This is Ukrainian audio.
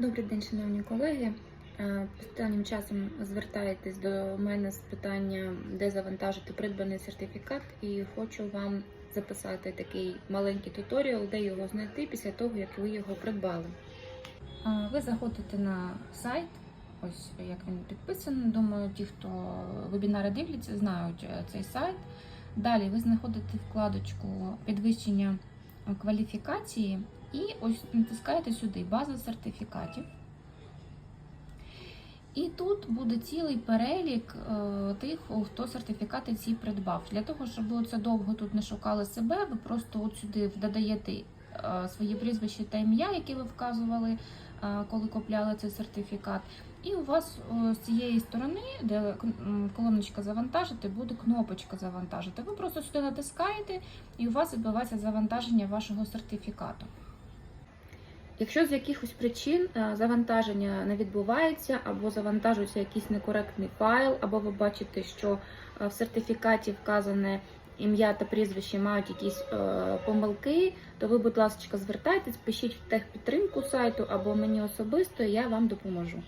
Добрий день, шановні колеги. Е, Останнім часом звертаєтесь до мене з питання, де завантажити придбаний сертифікат, і хочу вам записати такий маленький туторіал, де його знайти після того, як ви його придбали. Е, Ви заходите на сайт, ось як він підписаний. Думаю, ті, хто вебінари дивляться, знають е, цей сайт. Далі ви знаходите вкладочку підвищення кваліфікації і ось натискаєте сюди база сертифікатів. І тут буде цілий перелік е, тих, хто сертифікати ці придбав. Для того, щоб ви це довго тут не шукали себе, ви просто от сюди додаєте е, своє прізвище та ім'я, яке ви вказували, е, коли купляли цей сертифікат. І у вас з цієї сторони, де колоночка завантажити, буде кнопочка завантажити. Ви просто сюди натискаєте, і у вас відбувається завантаження вашого сертифікату. Якщо з якихось причин е, завантаження не відбувається, або завантажується якийсь некоректний файл, або ви бачите, що е, в сертифікаті вказане ім'я та прізвище мають якісь е, помилки, то ви, будь ласка, звертайтесь, пишіть в техпідтримку сайту або мені особисто, і я вам допоможу.